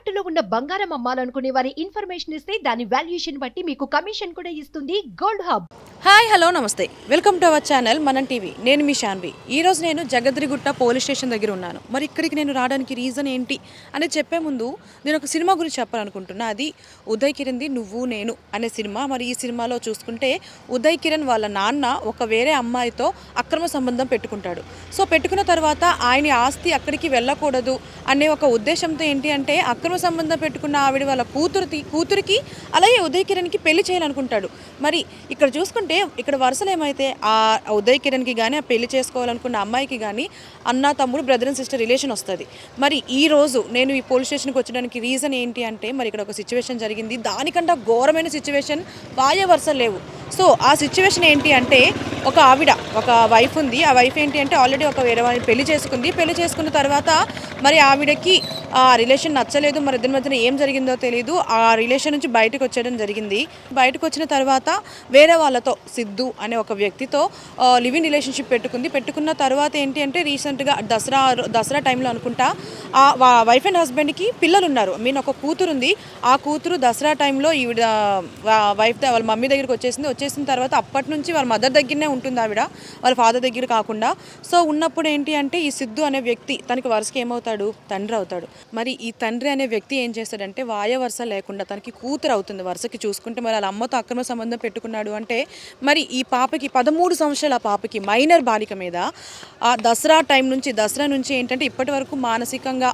తాకట్టులో ఉన్న బంగారం అమ్మాలనుకునే వారి ఇన్ఫర్మేషన్ ఇస్తే దాని వాల్యుయేషన్ బట్టి మీకు కమిషన్ కూడా ఇస్తుంది గోల్డ్ హబ్. హాయ్ హలో నమస్తే. Welcome to our channel Manam TV. నేను మీ శాన్వి ఈరోజు నేను జగద్రిగుట్ట పోలీస్ స్టేషన్ దగ్గర ఉన్నాను. మరి ఇక్కడికి నేను రావడానికి రీజన్ ఏంటి అని చెప్పే ముందు నేను ఒక సినిమా గురించి చెప్పాలనుకుంటున్నా. అది ఉదయ్ కిరణ్ది నువ్వు నేను అనే సినిమా. మరి ఈ సినిమాలో చూసుకుంటే ఉదయ్ కిరణ్ వాళ్ళ నాన్న ఒక వేరే అమ్మాయితో అక్రమ సంబంధం పెట్టుకుంటాడు. సో పెట్టుకున్న తర్వాత ఆయన ఆస్తి అక్కడికి వెళ్ళకూడదు అనే ఒక ఉద్దేశంతో ఏంటి అంటే అక్రమ సంబంధం పెట్టుకున్న ఆవిడ వాళ్ళ కూతురుకి కూతురికి అలాగే ఉదయ్ కిరణ్కి పెళ్ళి చేయాలనుకుంటాడు. మరి ఇక్కడ చూసుకుంటే ఇక్కడ వరుసలు ఏమైతే ఆ ఉదయ్ కిరణ్కి కానీ ఆ పెళ్ళి చేసుకోవాలనుకున్న అమ్మాయికి కానీ అన్న తమ్ముడు బ్రదర్ అండ్ సిస్టర్ రిలేషన్ వస్తుంది. మరి ఈ రోజు నేను ఈ పోలీస్ స్టేషన్కి వచ్చడానికి రీజన్ ఏంటి అంటే మరి ఇక్కడ ఒక సిచ్యువేషన్ జరిగింది. దానికంటే ఘోరమైన సిచ్యువేషన్ వాయే వరుసలు లేవు. సో ఆ సిచ్యువేషన్ ఏంటి అంటే ఒక ఆవిడ ఒక వైఫ్ ఉంది. ఆ వైఫ్ ఏంటి అంటే ఆల్రెడీ ఒక వేరే వాళ్ళని పెళ్ళి చేసుకుంది. పెళ్ళి చేసుకున్న తర్వాత మరి ఆవిడకి ఆ రిలేషన్ నచ్చలేదు. మరి ఇద్దరి మధ్యన ఏం జరిగిందో తెలియదు ఆ రిలేషన్ నుంచి బయటకు వచ్చేయడం జరిగింది. బయటకు వచ్చిన తర్వాత వేరే వాళ్ళతో సిద్ధు అనే ఒక వ్యక్తితో లివింగ్ రిలేషన్షిప్ పెట్టుకుంది. పెట్టుకున్న తర్వాత ఏంటి అంటే రీసెంట్గా దసరా దసరా టైంలో అనుకుంటా ఆ వైఫ్ అండ్ హస్బెండ్కి పిల్లలు ఉన్నారు మీన్ ఒక కూతురు ఉంది ఆ కూతురు దసరా టైంలో ఈవిడ వైఫ్ వాళ్ళ మమ్మీ దగ్గరికి వచ్చేసింది. వచ్చేసిన తర్వాత అప్పటి నుంచి వాళ్ళ మదర్ దగ్గరనే ఉంటుంది ఆవిడ. వాళ్ళ ఫాదర్ దగ్గర కాకుండా. సో ఉన్నప్పుడు ఏంటి అంటే ఈ సిద్ధు అనే వ్యక్తి తనకి వరుసకి ఏమవుతాడు? తండ్రి అవుతాడు. మరి ఈ తండ్రి అనే వ్యక్తి ఏం చేస్తాడంటే వాయ వరుస లేకుండా తనకి కూతురు అవుతుంది వరుసకి చూసుకుంటే మరి వాళ్ళ అమ్మతో అక్రమ సంబంధం పెట్టుకున్నాడు అంటే మరి ఈ పాపకి పదమూడు సంవత్సరాల ఆ పాపకి మైనర్ బాలిక మీద ఆ దసరా టైం నుంచి దసరా నుంచి ఏంటంటే ఇప్పటి వరకు మానసికంగా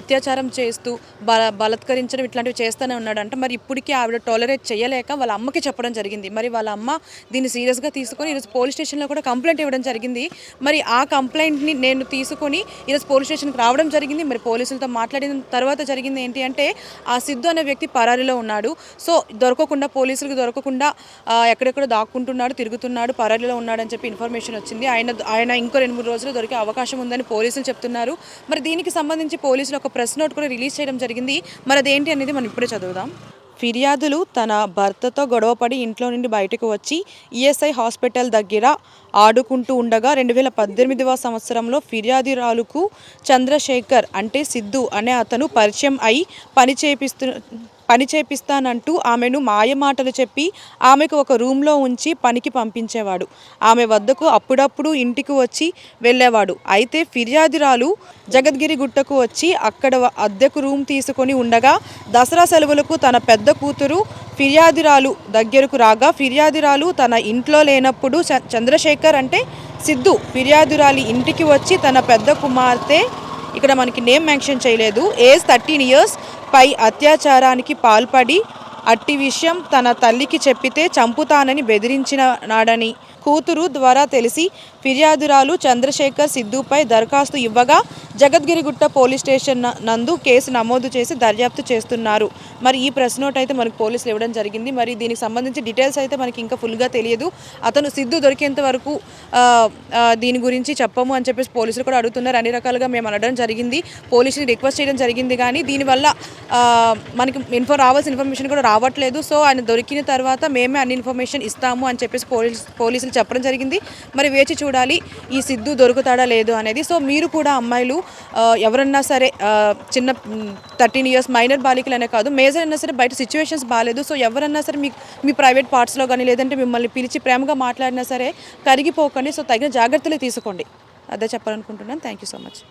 అత్యాచారం చేస్తూ బల బలత్కరించడం ఇట్లాంటివి చేస్తూనే ఉన్నాడు అంటే మరి ఇప్పటికీ ఆవిడ టాలరేట్ చేయలేక వాళ్ళ అమ్మకి చెప్పడం జరిగింది. మరి వాళ్ళ అమ్మ దీన్ని సీరియస్గా తీసుకొని ఈరోజు పోలీస్ స్టేషన్లో కూడా కంప్లైంట్ ఇవ్వడం జరిగింది. మరి ఆ కంప్లైంట్ని నేను తీసుకొని ఈరోజు పోలీస్ స్టేషన్కి రావడం జరిగింది. మరి పోలీసులతో మాట్లాడిన తర్వాత జరిగింది. ఏంటి అంటే ఆ సిద్ధు అనే వ్యక్తి పరారీలో ఉన్నాడు. సో దొరకకుండా పోలీసులకు దొరకకుండా ఎక్కడెక్కడ దాక్కుంటున్నాడు తిరుగుతున్నాడు పరారీలో ఉన్నాడని చెప్పి ఇన్ఫర్మేషన్ వచ్చింది. ఆయన ఆయన ఇంకో రెండు మూడు రోజులు దొరికే అవకాశం ఉందని పోలీసులు చెప్తున్నారు. మరి దీనికి సంబంధించి పోలీసులు ఒక ప్రెస్ నోట్ కూడా రిలీజ్ చేయడం జరిగింది. మరి అదేంటి అనేది మనం ఇప్పుడే చదువుదాం. ఫిర్యాదులు తన భర్తతో గొడవపడి ఇంట్లో నుండి బయటకు వచ్చి ఈఎస్ఐ హాస్పిటల్ దగ్గర ఆడుకుంటూ ఉండగా రెండు వేల పద్దెనిమిదవ సంవత్సరంలో ఫిర్యాదురాలుకు చంద్రశేఖర్ అంటే సిద్ధు అనే అతను పరిచయం అయి పని చేపిస్తు పని చేపిస్తానంటూ ఆమెను మాయమాటలు చెప్పి ఆమెకు ఒక రూమ్లో ఉంచి పనికి పంపించేవాడు. ఆమె వద్దకు అప్పుడప్పుడు ఇంటికి వచ్చి వెళ్ళేవాడు. అయితే ఫిర్యాదురాలు జగద్గిరి గుట్టకు వచ్చి అక్కడ అద్దెకు రూమ్ తీసుకొని ఉండగా దసరా సెలవులకు తన పెద్ద కూతురు ఫిర్యాదురాలు దగ్గరకు రాగా ఫిర్యాదురాలు తన ఇంట్లో లేనప్పుడు చ- చంద్రశేఖర్ అంటే సిద్ధు ఫిర్యాదురాలి ఇంటికి వచ్చి తన పెద్ద కుమార్తె ఇక్కడ మనకి నేమ్ మెన్షన్ చేయలేదు ఏజ్ థర్టీన్ ఇయర్స్ పై అత్యాచారానికి పాల్పడి అట్టి విషయం తన తల్లికి చెప్పితే చంపుతానని బెదిరించిన నాడని కూతురు ద్వారా తెలిసి ఫిర్యాదురాలు చంద్రశేఖర్ సిద్ధుపై దరఖాస్తు ఇవ్వగా జగద్గిరిగుట్ట పోలీస్ స్టేషన్ నందు కేసు నమోదు చేసి దర్యాప్తు చేస్తున్నారు. మరి ఈ ప్రెస్ నోట్ అయితే మనకు పోలీసులు ఇవ్వడం జరిగింది. మరి దీనికి సంబంధించి డీటెయిల్స్ అయితే మనకి ఇంకా ఫుల్గా తెలియదు. అతను సిద్ధు దొరికేంత వరకు దీని గురించి చెప్పము అని చెప్పేసి పోలీసులు కూడా అడుగుతున్నారు. అన్ని రకాలుగా మేము అనడం జరిగింది. పోలీసుని రిక్వెస్ట్ చేయడం జరిగింది కానీ దీనివల్ల మనకి ఇన్ఫో రావాల్సిన ఇన్ఫర్మేషన్ కూడా రావట్లేదు. సో ఆయన దొరికిన తర్వాత మేమే అన్ని ఇన్ఫర్మేషన్ ఇస్తాము అని చెప్పేసి పోలీస్ పోలీసులు చెప్పడం జరిగింది. మరి వేచి చూడాలి ఈ సిద్ధు దొరుకుతాడా లేదు అనేది. సో మీరు కూడా అమ్మాయిలు ఎవరన్నా సరే చిన్న థర్టీన్ ఇయర్స్ మైనర్ బాలికలు అనే కాదు మేజర్ అయినా సరే బయట సిచ్యువేషన్స్ బాగాలేదు. సో ఎవరన్నా సరే మీ మీ ప్రైవేట్ పార్ట్స్లో కానీ లేదంటే మిమ్మల్ని పిలిచి ప్రేమగా మాట్లాడినా సరే కరిగిపోకండి. సో తగిన జాగ్రత్తలు తీసుకోండి. అదే చెప్పాలనుకుంటున్నాను. Thank you so much.